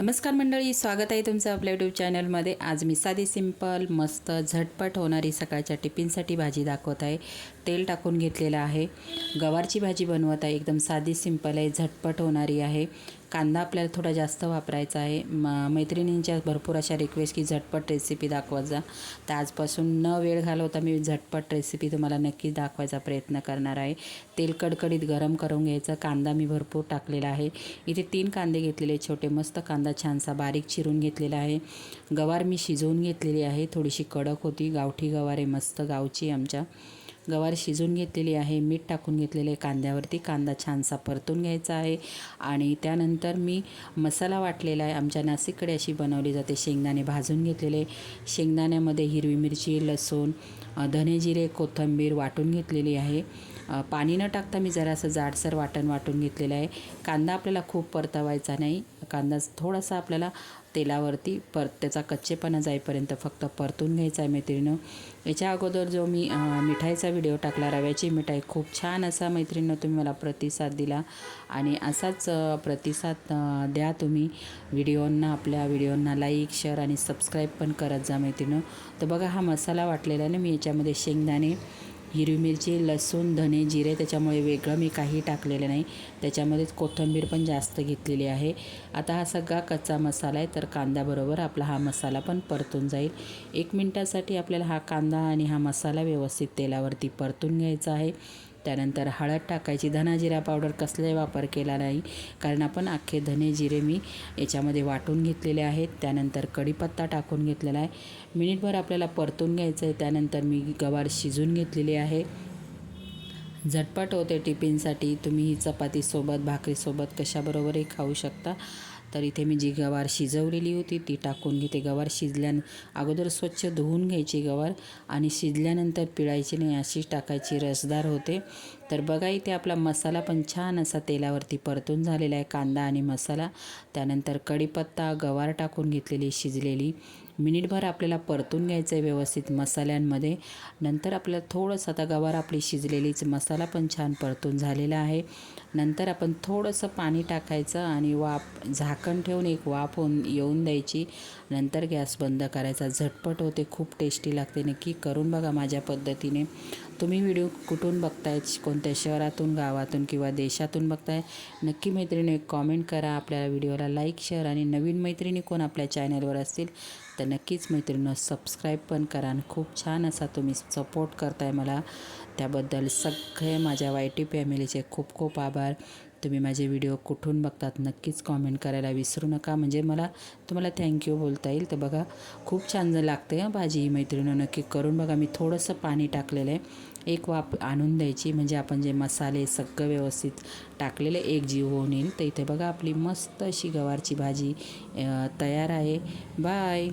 नमस्कार मंडळी स्वागत आहे तुमचं आपल्या यूट्यूब चॅनलमध्ये आज मी साधी सिंपल मस्त झटपट होणारी सकाळच्या टिफिनसाठी भाजी दाखवत आहे. तेल टाकून घेतलेलं आहे. गवारची भाजी बनवत आहे. एकदम साधी सिंपल आहे झटपट होणारी आहे. कांदा आपल्याला थोडा जास्त वापरायचा आहे. म मैत्रिणींच्या भरपूर अशा रिक्वेस्ट की झटपट रेसिपी दाखवत जा. तर आजपासून न वेळ घालवता मी झटपट रेसिपी तुम्हाला नक्की दाखवायचा प्रयत्न करणार आहे. तेल कडकडीत गरम करून घ्यायचं. कांदा मी भरपूर टाकलेला आहे. इथे तीन कांदे घेतलेले छोटे मस्त कांदा छानसा बारीक चिरून घेतलेला आहे. गवार मी शिजवून घेतलेली आहे. थोडीशी कडक होती. गावठी गवार आहे. मस्त गावची आमच्या. गवार शिजून घेतलेली आहे मीठ टाकून घेतलेले कांद्यावरती कांदा छानसा परतून घ्यायचा आहे आणि त्यानंतर मी मसाला वाटलेला आहे आमच्या नाशिककडे अशी बनवली जाते. शेंगदाणे भाजून घेतलेले शेंगदाण्यामध्ये हिरवी मिरची लसूण धने जिरे कोथिंबीर वाटून घेतलेली आहे. पाणी न टाकता मी जरासं जाडसर वाटण वाटून घेतलेलं आहे. कांदा आपल्याला खूप परतवायचा नाही कांदा थोडासा आपल्याला तेलावरती परत त्याचा कच्चेपणा जाईपर्यंत फक्त परतून घ्यायचा आहे मैत्रिणं याच्या अगोदर जो मी मिठाईचा व्हिडिओ टाकला रव्याची मिठाई खूप छान असा मैत्रिणीनं तुम्ही मला प्रतिसाद दिला. आणि असाच प्रतिसाद द्या तुम्ही. व्हिडिओंना आपल्या व्हिडिओंना लाईक शेअर आणि सबस्क्राईब पण करत जा मैत्रिणं तर बघा हा मसाला वाटलेला आहे ना मी याच्यामध्ये शेंगदाणे हिरवी मिरची लसूण धने जिरे त्याच्यामुळे वेगळं मी काही टाकलेलं नाही. त्याच्यामध्येच कोथिंबीर पण जास्त घेतलेली आहे. आता हा सगळा कच्चा मसाला आहे तर कांद्याबरोबर आपला हा मसाला पण परतून जाईल. एक मिनटासाठी आपल्याला हा कांदा आणि हा मसाला व्यवस्थित तेलावरती परतून घ्यायचा आहे. त्यानंतर हळद टाकायची. धनाजिरा पावडर कसलाही वापर केला नाही. कारण आपण अख्खे धने जिरे मी याच्यामध्ये वाटून घेतलेले आहेत. त्यानंतर कढीपत्ता टाकून घेतलेला आहे. मिनिटभर आपल्याला परतून घ्यायचं आहे. त्यानंतर मी गवार शिजून घेतलेली आहे. झटपट होते टिफिनसाठी. तुम्ही ही चपातीसोबत भाकरीसोबत कशाबरोबरही खाऊ शकता. तर इथे मी जी गवार शिजवलेली होती ती टाकून घेते. गवार शिजल्यान अगोदर स्वच्छ धुवून घ्यायची गवार आणि शिजल्यानंतर पिळायची नाही अशीच टाकायची रसदार होते. तर बघा इथे आपला मसाला पण छान असा तेलावरती परतून झालेला आहे कांदा आणि मसाला. त्यानंतर कढीपत्ता गवार टाकून घेतलेली शिजलेली. मिनिटभर आपल्याला परतून घ्यायचं आहे व्यवस्थित मसाल्यांमध्ये. नंतर आपल्याला थोडंसं आता गवार आपली शिजलेलीच मसाला पण छान परतून झालेला आहे. नंतर आपण थोडंसं पाणी टाकायचं आणि वाफ झाकण ठेवून एक वाफ होऊन येऊन द्यायची. नंतर गॅस बंद करायचा. झटपट होते खूप टेस्टी लागते. नक्की करून बघा माझ्या पद्धतीने. तुम्ही व्हिडिओ कुठून बघताय? कोणत्या शहरातून गावातून किंवा देशातून बघताय? नक्की मैत्रिणी कॉमेंट करा. आपल्या व्हिडिओला लाईक शेअर आणि नवीन मैत्रिणी कोण आपल्या चॅनलवर असतील तर नक्कीच मैत्रिणीनं सबस्क्राईब पण करा आणि खूप छान असा तुम्ही सपोर्ट करताय मला. त्याबद्दल सगळे माझ्या वाय टी फॅमिलीचे खूप खूप आभार. तुम्ही माझे व्हिडिओ कुठून बघतात नक्कीच कॉमेंट करायला विसरू नका. म्हणजे मला तुम्हाला थँक्यू बोलता येईल. तर बघा खूप छान लागते हां भाजी मैत्रिणीनं नक्की करून बघा. मी थोडंसं पाणी टाकलेलं आहे. एक वाप आणून द्यायची. म्हणजे आपण जे मसाले सगळं व्यवस्थित टाकलेले एक जीव होऊन येईल. तर इथे बघा आपली मस्त अशी गवारची भाजी तयार आहे. बाय